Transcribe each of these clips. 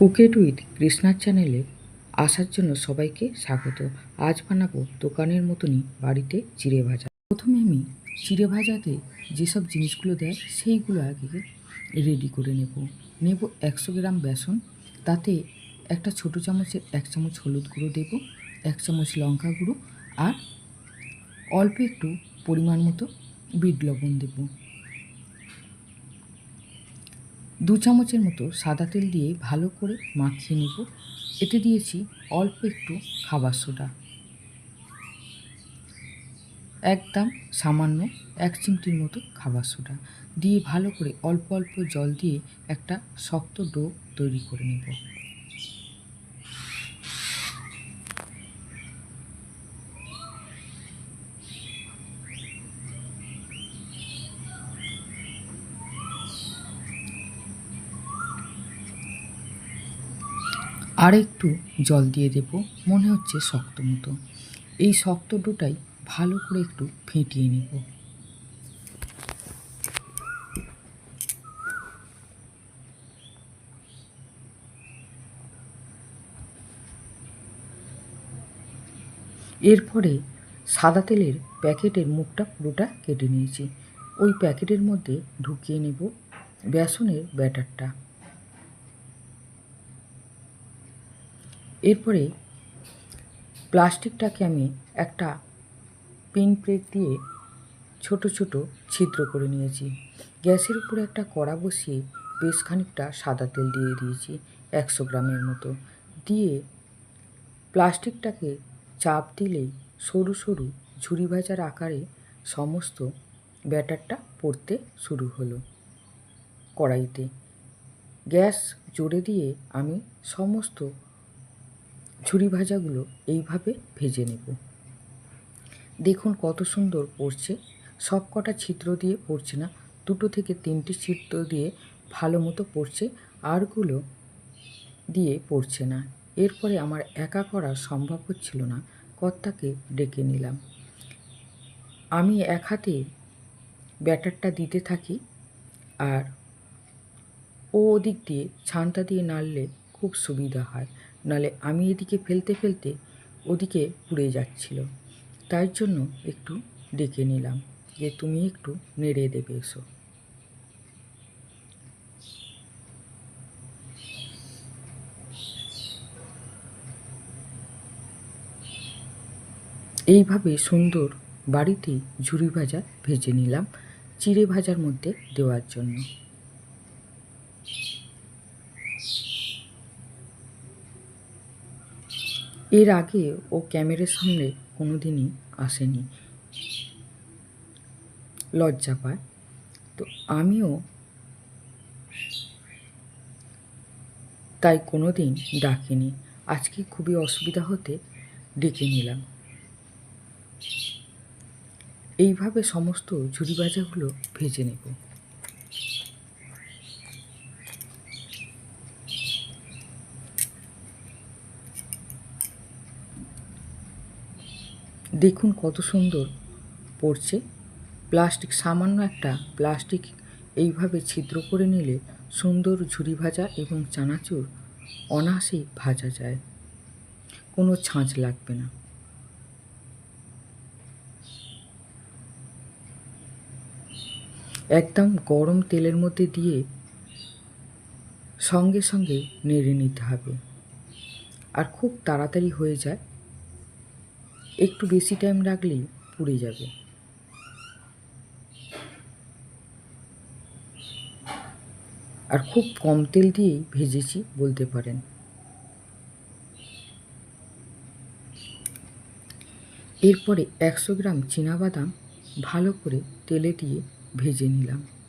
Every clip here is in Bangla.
কুকেট উইথ কৃষ্ণার চ্যানেলে আসার জন্য সবাইকে স্বাগত। আজ বানাবো দোকানের মতনই বাড়িতে চিড়ে ভাজা। প্রথমে আমি চিড়ে ভাজাতে যেসব জিনিসগুলো দেয় সেইগুলো আগে রেডি করে নেব। নেব একশো গ্রাম বেসন, তাতে একটা ছোটো চামচের এক চামচ হলুদ গুঁড়ো দেব, এক চামচ লঙ্কা গুঁড়ো আর অল্প একটু পরিমাণ মতো বিট লবণ দেবো। দু চামচের মতো সাদা তেল দিয়ে ভালো করে মাখিয়ে নেব। এতে দিয়েছি অল্প একটু খাবার সোডা। একদম সামান্য এক চিমটির মতো খাবার সোডা দিয়ে ভালো করে অল্প অল্প জল দিয়ে একটা শক্ত ডো তৈরি করে নেব। আর একটু জল দিয়ে দেব, মনে হচ্ছে শক্ত মতো। এই শক্ত ডোটাই ভালো করে একটু ফেটিয়ে নেব। এরপরে সাদা তেলের প্যাকেটের মুখটা পুরোটা কেটে নিয়েছি। ওই প্যাকেটের মধ্যে ঢুকিয়ে নেব বেসনের ব্যাটারটা। এরপরে প্লাস্টিকটাকে আমি একটা পিন প্লেট দিয়ে ছোট ছোট ছিদ্র করে নিয়েছি। গ্যাসের উপরে একটা কড়া বসিয়ে বেশ খানিকটা সাদা তেল দিয়ে দিয়েছি, একশো গ্রামের মতো। দিয়ে প্লাস্টিকটাকে চাপ দিলেই সরু সরু ঝুড়ি ভাজার আকারে সমস্ত ব্যাটারটা পড়তে শুরু হলো কড়াইতে। গ্যাস জোরে দিয়ে আমি সমস্ত ঝুরি ভাজাগুলো এইভাবে ভেজে নেব। দেখুন কত সুন্দর পড়ছে। সব কটা ছিদ্র দিয়ে পড়ছে না, দুটো থেকে তিনটে ছিদ্র দিয়ে ভালো মতো পড়ছে, আরগুলো দিয়ে পড়ছে না। এরপরে আমার একা করা সম্ভব হচ্ছিল না, কর্তাকে ডেকে নিলাম। আমি এক হাতে ব্যাটারটা দিতে থাকি আর ও ওদিক দিয়ে ছানটা দিয়ে নাড়লে খুব সুবিধা হয়। নালে আমি এদিকে ফেলতে ফেলতে ওদিকে পুড়ে যাচ্ছিল। তাই জন্য একটু ডেকে নিলাম যে তুমি একটু নেড়ে দেবে এসো। এইভাবে সুন্দর বাড়িতে ঝুরি ভাজা ভেজে নিলাম, চিড়ে ভাজার মধ্যে দেওয়ার জন্য। এর আগে ও ক্যামেরার সামনে কোনো দিনই আসেনি। লজ্জা পায়। তো আমিও তাই কোনো দিন ডাকিনি। আজকে খুবই অসুবিধা হতে ডেকে নিলাম। এইভাবে সমস্ত ঝুরি ভাজাগুলো ভেজে নেব। দেখুন কত সুন্দর পড়ছে। প্লাস্টিক, সামান্য একটা প্লাস্টিক এইভাবে ছিদ্র করে নিলে সুন্দর ঝুরি ভাজা এবং চানাচুর অনায়াসেই ভাজা যায়। কোনো ছাঁচ লাগবে না। একদম গরম তেলের মধ্যে দিয়ে সঙ্গে সঙ্গে নেড়ে নিতে হবে। আর খুব তাড়াতাড়ি হয়ে যায়। একটু বেশি টাইম রাখলেই পুড়ে যাবে। আর খুব কম তেল দিয়েই ভেজেছি বলতে পারেন। এরপরে একশো গ্রাম বাদাম ভালো করে তেলে দিয়ে ভেজে নিলাম।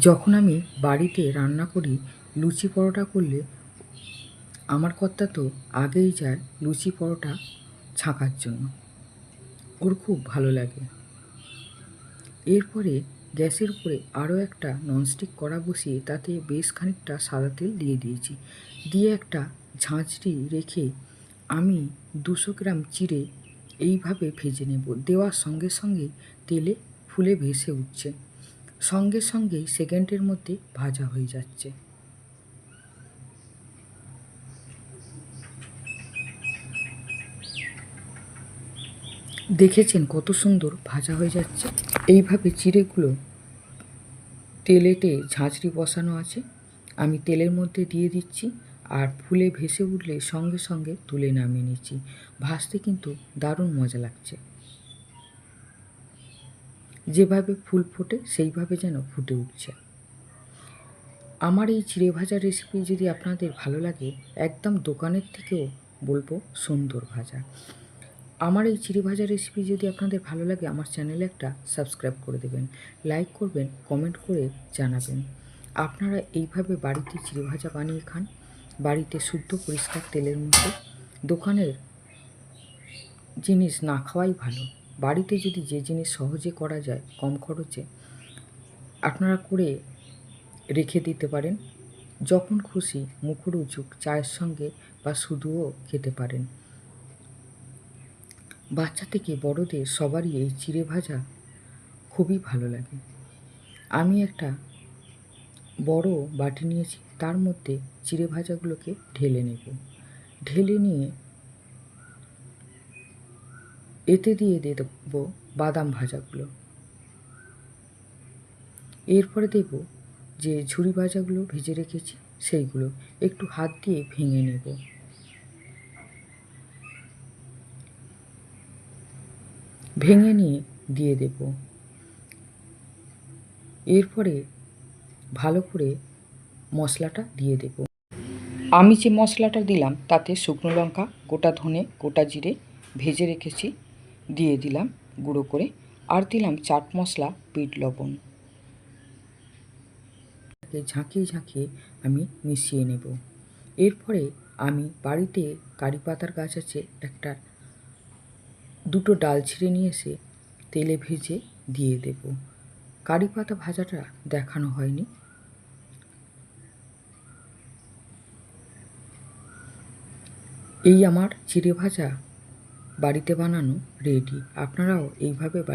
যখন আমি বাড়িতে রান্না করি, লুচি পরোটা করলে আমার কর্তা তো আগেই যায় লুচি পরোটা ছাঁকার জন্য। ওর খুব ভালো লাগে। এরপরে গ্যাসের উপরে আরও একটা ননস্টিক কড়া বসিয়ে তাতে বেশ খানিকটা সাদা তেল দিয়ে দিয়েছি। দিয়ে একটা ঝাঁঝরি রেখে আমি দুশো গ্রাম চিড়ে এইভাবে ভেজে নেব। দেওয়ার সঙ্গে সঙ্গে তেলে ফুলে ভেসে উঠছে। সঙ্গে সঙ্গেই সেকেন্ডের মধ্যে ভাজা হয়ে যাচ্ছে। দেখেছেন কত সুন্দর ভাজা হয়ে যাচ্ছে? এইভাবে চিড়েগুলো তেলেতে ঝাঁঝরি বসানো আছে। আমি তেলের মধ্যে দিয়ে দিচ্ছি আর ফুলে ভেসে উঠলে সঙ্গে সঙ্গে তুলে নামিয়ে নিচ্ছি। ভাজতে কিন্তু দারুণ মজা লাগছে। যেভাবে ফুল ফোটে, সেইভাবে যেন ফুটে উঠছে। আমার এই চিড়ে ভাজা রেসিপি যদি আপনাদের ভালো লাগে, একদম দোকানের থেকেও বলব সুন্দর ভাজা। আমার এই চিড়ে ভাজা রেসিপি যদি আপনাদের ভালো লাগে, আমার চ্যানেলে একটা সাবস্ক্রাইব করে দেবেন। লাইক করবেন কমেন্ট করে জানাবেন। আপনারা এইভাবে বাড়িতে চিড়ে ভাজা বানিয়ে খান, বাড়িতে শুদ্ধ পরিষ্কার তেলের মধ্যে। দোকানের জিনিস না খাওয়াই ভালো। বাড়িতে যদি যে জিনিস সহজে করা যায় কম খরচে, আপনারা করে রেখে দিতে পারেন। যখন খুশি মুখরোচক চায়ের সঙ্গে বা শুধুও খেতে পারেন। বাচ্চা থেকে বড়দের সবারই এই চিড়ে ভাজা খুবই ভালো লাগে। আমি একটা বড় বাটি নিয়েছি, তার মধ্যে চিড়ে ভাজাগুলোকে ঢেলে নেব। ঢেলে নিয়ে এতে দিয়ে দিয়ে দেবো বাদাম ভাজাগুলো। এরপরে দেব যে ঝুড়ি ভাজাগুলো ভেজে রেখেছি, সেইগুলো একটু হাত দিয়ে ভেঙে নেব। ভেঙে নিয়ে দিয়ে দেব। এরপরে ভালো করে মশলাটা দিয়ে দেব। আমি যে মশলাটা দিলাম, তাতে শুকনো লঙ্কা, গোটা ধনে, গোটা জিরে ভেজে রেখেছি। দিয়ে দিলাম গুঁড়ো করে আর দিলাম চাট মশলা পিট লবণ। ঝাঁকিয়ে ঝাঁকিয়ে আমি মিশিয়ে নেব। এরপরে আমি বাড়িতে কারি পাতার গাছ আছে, একটা দুটো ডাল ছিঁড়ে নিয়ে এসে তেলে ভেজে দিয়ে দেব। কারি পাতা ভাজাটা দেখানো হয়নি। এই আমার চিড়ে ভাজা বাড়িতে বানানো রেডি আপনারাও এইভাবে